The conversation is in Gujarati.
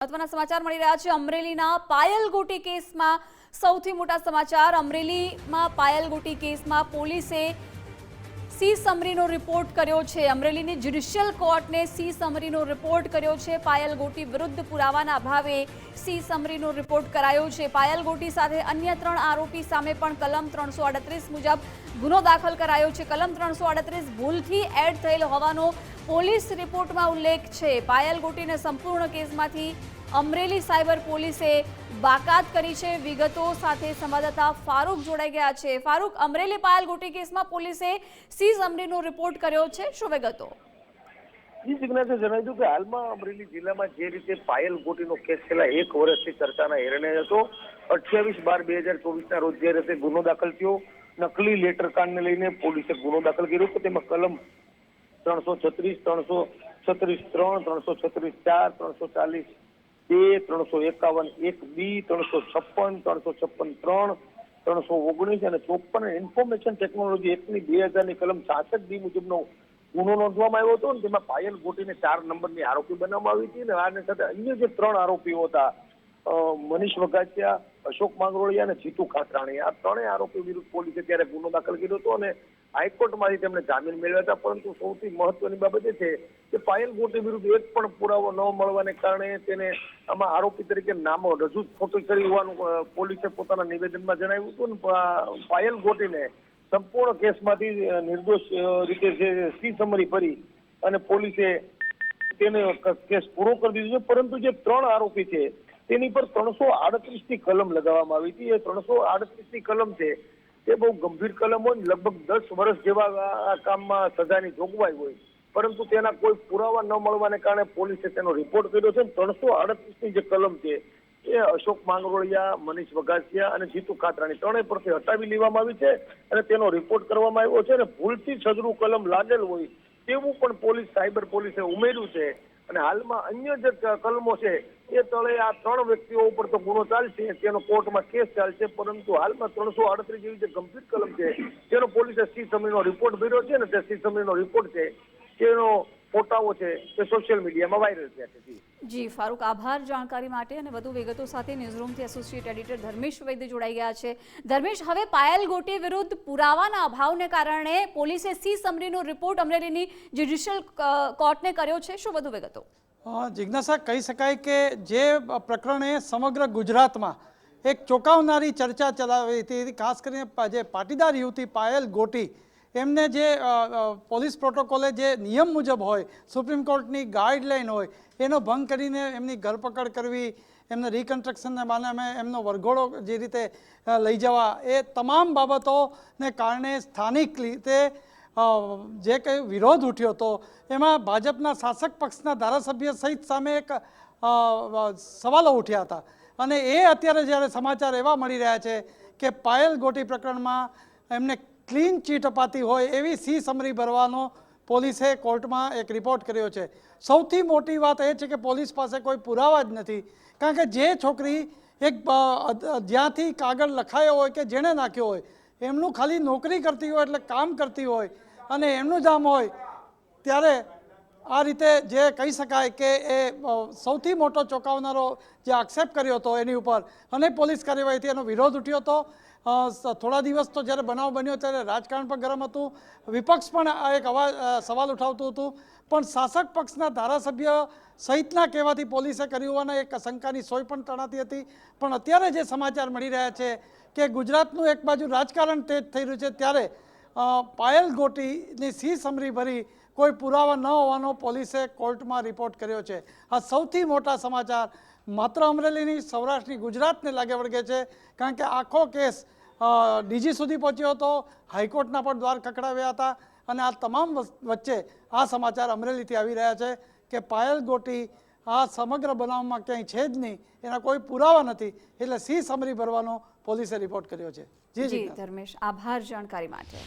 મહત્વના સમાચાર મળી રહ્યા છે. અમરેલીના પાયલ ગોટી કેસમાં સૌથી મોટા સમાચાર. અમરેલીમાં પાયલ ગોટી કેસમાં પોલીસે સી સમરીનો રિપોર્ટ કર્યો છે. અમરેલીની જ્યુડિશિયલ કોર્ટને સી સમરીનો રિપોર્ટ કર્યો છે. પાયલ ગોટી વિરુદ્ધ પુરાવાના અભાવે સી સમરીનો રિપોર્ટ કરાયો છે. પાયલ ગોટી સાથે અન્ય ત્રણ આરોપી સામે પણ કલમ ત્રણસો મુજબ ગુનો દાખલ કરાયો છે. કલમ ત્રણસો અડત્રીસ ભૂલથી એડ થયેલ હોવાનો પોલીસ રિપોર્ટમાં ઉલ્લેખ છે. પાયલ ગોટીને સંપૂર્ણ કેસમાંથી અમરેલી સાયબર પોલીસે બાકાત કરી છે. વિગતો સાથે સંવાદદાતા ફારૂક જોડાઈ ગયા છે. ફારૂક, અમરેલી પાયલ ગોટી કેસમાં પોલીસે સીઝ અમરીનો રિપોર્ટ કર્યો છે. શું વિગતો? જણાવ્યું કે હાલમાં અમરેલી જિલ્લામાં જે રીતે પાયલ ગોટીનો કેસ છેલ્લા એક વર્ષથી ચર્ચાના હેરણે હતો. અઠ્યાવીસ બાર બે હજાર ચોવીસના રોજ જે રીતે ગુનો દાખલ થયો નકલી લેટર કાર્ડને લઈને પોલીસે ગુનો દાખલ કર્યો કે તેમાં કલમ ત્રણસો છત્રીસ ત્રણસો છત્રીસ ત્રણ, ત્રણસો છત્રીસ ચાર, ત્રણસો ચાલીસ બે, ત્રણસો એકાવન એક બી, ત્રણસો છપ્પન ત્રણસો છપ્પન ત્રણ, ત્રણસો ઓગણીસ અને ચોપન ઇન્ફોર્મેશન ટેકનોલોજી એકની બે હજારની કલમ છાસઠ બી મુજબનો ગુનો નોંધવામાં આવ્યો હતો ને તેમાં પાયલ ગોટીને ચાર નંબરની આરોપી બનાવવામાં આવી હતી અને આની સાથે અન્ય જે ત્રણ આરોપીઓ હતા મનીષ વગાસિયા અશોક માંગરોળિયા અને જીતુ ખાતરાણી. આ ત્રણેય આરોપી વિરુદ્ધ પોલીસે ત્યારે ગુનો દાખલ કર્યો હતો અને હાઈકોર્ટમાંથી તેમણે જામીન મેળવ્યા હતા. પરંતુ સૌથી મહત્વની બાબત એ છે કે પાયલ ગોટી વિરુદ્ધ એક પણ પુરાવો ન મળવાને કારણે તેને આમાં આરોપી તરીકે નામો રજૂ ખોટી કરી હોવાનું પોલીસે પોતાના નિવેદનમાં જણાવ્યું હતું. અને પાયલ ગોટીને સંપૂર્ણ કેસમાંથી નિર્દોષ રીતે જે સી સમરી ભરી અને પોલીસે તેને કેસ પૂરો કરી દીધો છે. પરંતુ જે ત્રણ આરોપી છે તેની પર ત્રણસો આડત્રીસની કલમ લગાવવામાં આવી હતી. એ ત્રણસો આડત્રીસની કલમ છે, તે બહુ ગંભીર કલમ હોય લગભગ દસ વર્ષ જેવા કામમાં સજાની જોગવાઈ હોય. પરંતુ તેના કોઈ પુરાવા ન મળવાને કારણે પોલીસે તેનો રિપોર્ટ કર્યો છે ત્રણસો આડત્રીસની જે કલમ છે, એ અશોક માંગરોળિયા, મનીષ વઘાસિયા અને જીતુ કાતરાણી ત્રણેય પરથી હટાવી લેવામાં આવી છે અને તેનો રિપોર્ટ કરવામાં આવ્યો છે અને ભૂલથી સદરું કલમ લાગેલ હોય તેવું પણ પોલીસ, સાયબર પોલીસે ઉમેર્યું છે. અને હાલમાં અન્ય જે કલમો છે એ તળે આ ત્રણ વ્યક્તિઓ ઉપર તો ગુનો ચાલશે, તેનો કોર્ટમાં કેસ ચાલશે, પરંતુ હાલમાં ત્રણસો આડત્રીસ જેવી જે ગંભીર કલમ છે, તેનો પોલીસે સી સમયનો રિપોર્ટ ભર્યો છે ને તે સી સમયનો રિપોર્ટ છે, તેનો ફોટાઓ છે તે સોશિયલ મીડિયામાં વાયરલ થયા છે જી. ફારૂક આભાર જાણકારી માટે અને વધુ વિગતો સાથે ન્યૂઝરૂમથી એસોસિએટ એડિટર ધર્મેશ વૈદ્ય જોડાઈ ગયા છે. ધર્મેશ હવે પાયલ ગોટી વિરુદ્ધ પુરાવાના અભાવને કારણે પોલીસે સી સમરીનો રિપોર્ટ અમરેલીની જ્યુડિશિયલ કોર્ટને કર્યો છે. શું વધુ વિગતો? જિજ્ઞાસા કહી શકાય કે જે પ્રકરણે સમગ્ર ગુજરાતમાં એક ચોંકાવનારી ચર્ચા ચલાવી હતી. ખાસ કરીને જે પાટીદાર યુવતી પાયલ ગોટી એમને જે પોલીસ પ્રોટોકોલે જે નિયમ મુજબ હોય, સુપ્રીમ કોર્ટની ગાઈડલાઈન હોય, એનો ભંગ કરીને એમની ધરપકડ કરવી, એમને રિકન્સ્ટ્રક્શનને બાને એમનો વરઘોડો જે રીતે લઈ જવા, એ તમામ બાબતોને કારણે સ્થાનિક રીતે જે કંઈ વિરોધ ઉઠ્યો હતો એમાં ભાજપના શાસક પક્ષના ધારાસભ્ય સહિત સામે એક સવાલો ઉઠ્યા હતા. અને એ અત્યારે જ્યારે સમાચાર એવા મળી રહ્યા છે કે પાયલ ગોટી પ્રકરણમાં એમને ક્લીન ચીટ અપાતી હોય એવી સી સમરી ભરવાનો પોલીસે કોર્ટમાં એક રિપોર્ટ કર્યો છે. સૌથી મોટી વાત એ છે કે પોલીસ પાસે કોઈ પુરાવા જ નથી. કારણ કે જે છોકરી એક જ્યાંથી કાગળ લખાયો હોય કે જેણે નાખ્યો હોય, એમનું ખાલી નોકરી કરતી હોય એટલે કામ કરતી હોય અને એમનું જામ હોય, ત્યારે આ રીતે જે કહી શકાય કે એ સૌથી મોટો ચોંકાવનારો જે આક્ષેપ કર્યો હતો એની ઉપર અને પોલીસ કાર્યવાહીથી એનો વિરોધ ઉઠ્યો હતો. થોડા દિવસ તો જ્યારે બનાવ બન્યો ત્યારે રાજકારણ પણ ગરમ હતું. વિપક્ષ પણ આ એક અવાજ સવાલ ઉઠાવતું હતું. પણ શાસક પક્ષના ધારાસભ્ય સહિતના કહેવાથી પોલીસે કર્યું હોવાના એક શંકાની સોય પણ તણાતી હતી. પણ અત્યારે જે સમાચાર મળી રહ્યા છે કે ગુજરાતનું એક બાજુ રાજકારણ તેજ થઈ રહ્યું છે, ત્યારે પાયલ ગોટીની સી સમરી ભરી કોઈ પુરાવા ન હોવાનો પોલીસે કોર્ટમાં રિપોર્ટ કર્યો છે. આ સૌથી મોટા સમાચાર માત્ર અમરેલીની સૌરાષ્ટ્રની ગુજરાતને લાગે વળગે છે. કારણ કે આખો કેસ ડીજી સુધી પહોંચ્યો હતો હાઈકોર્ટના પણ દ્વાર ખખડાવ્યા હતા અને આ તમામ વચ્ચે આ સમાચાર અમરેલીથી આવી રહ્યા છે કે પાયલ ગોટી આ સમગ્ર બનાવમાં ક્યાંય છે જ નહીં. એના કોઈ પુરાવા નથી. એટલે સી સમરી ભરવાનો પોલીસે રિપોર્ટ કર્યો છે. જી જી જી ધર્મેશ આભાર જાણકારી માટે.